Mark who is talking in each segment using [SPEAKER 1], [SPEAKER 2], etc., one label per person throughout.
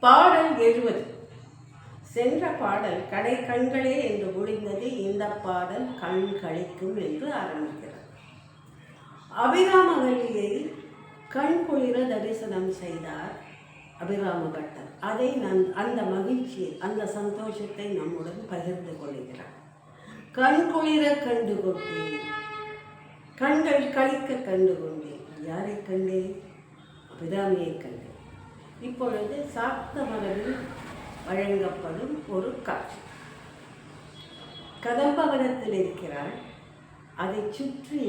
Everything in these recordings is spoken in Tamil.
[SPEAKER 1] பாடல் எழுவது. சென்ற பாடல் கடை கண்களே என்று முடிந்தது இந்த பாடல் கண் கழிக்கும் என்று ஆரம்பிக்கிறது. அபிராமவல்லியை கண் குளிர தரிசனம் செய்தார் அபிராம பட்டர். அதை நன் அந்த மகிழ்ச்சியை அந்த சந்தோஷத்தை நம்முடன் பகிர்ந்து கொள்கிறார். கண் குளிர கண்டு கொண்டேன். கண்கள் கழிக்க கண்டு கொண்டேன். யாரை கண்டேன்? அபிராமியை கண்டேன். இப்பொழுது சாப்த மலரில் வழங்கப்படும் ஒரு காட்சி. கதம்பவனத்தில் இருக்கிறாள். அதை சுற்றி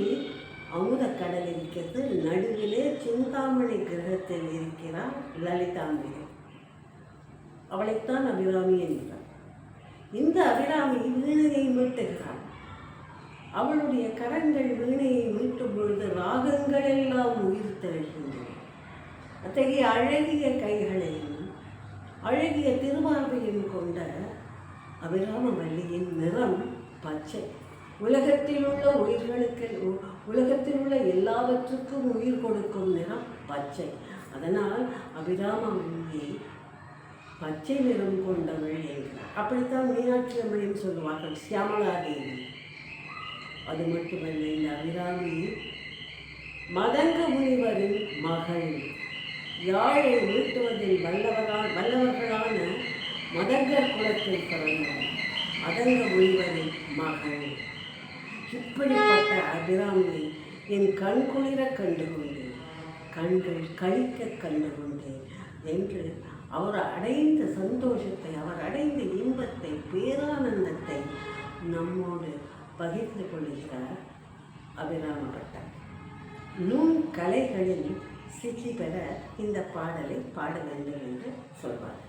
[SPEAKER 1] அமுதக்கடல் இருக்கிறது. நடுவிலே சிந்தாமணி கிரகத்தில் இருக்கிறார் லலிதாம்பிகை. அவளைத்தான் அபிராமி என்கிறார் இந்த அபிராமி வீணையை மீட்டுகிறாள். அவளுடைய கரங்கள் வீணையை மீட்டும் பொழுது ராகங்கள் எல்லாம் உயிர் அத்தகைய அழகிய கைகளையும் அழகிய திருமார்பையும் கொண்ட அபிராமவல்லியின் நிறம் பச்சை. உலகத்தில் உள்ள உயிர்களுக்கு உ- உலகத்தில் உள்ள எல்லாவற்றுக்கும் உயிர் கொடுக்கும் நிறம் பச்சை. அதனால் அபிராமவல்லியை பச்சை நிறம் கொண்டவள் என்கிறார். அப்படித்தான் மீனாட்சி அம்மையும் சொல்லுவார்கள் சியாமலா தேவி அது மட்டுமல்ல இந்த அபிராமி மதங்க முனிவரின் மகள். யாழை மீட்டுவதில் வல்லவரால் வல்லவர்களான மதங்கர் குலத்தில் பிறந்தவர் அதங்க முனிவரின் மகள். இப்படிப்பட்ட அபிராமியை என் கண்குளிர கண்டு கொண்டு கண்கள் கழிக்க கண்டு கொண்டேன் என்று அவர் அடைந்த சந்தோஷத்தை அவர் அடைந்த இன்பத்தை பேரானந்தத்தை நம்மோடு பகிர்ந்து கொள்கிறார் அபிராமப்பட்டார் நுண் கலைகளில் சித்தி பெற இந்த பாடலை பாட வேண்டும் என்று சொல்வார்.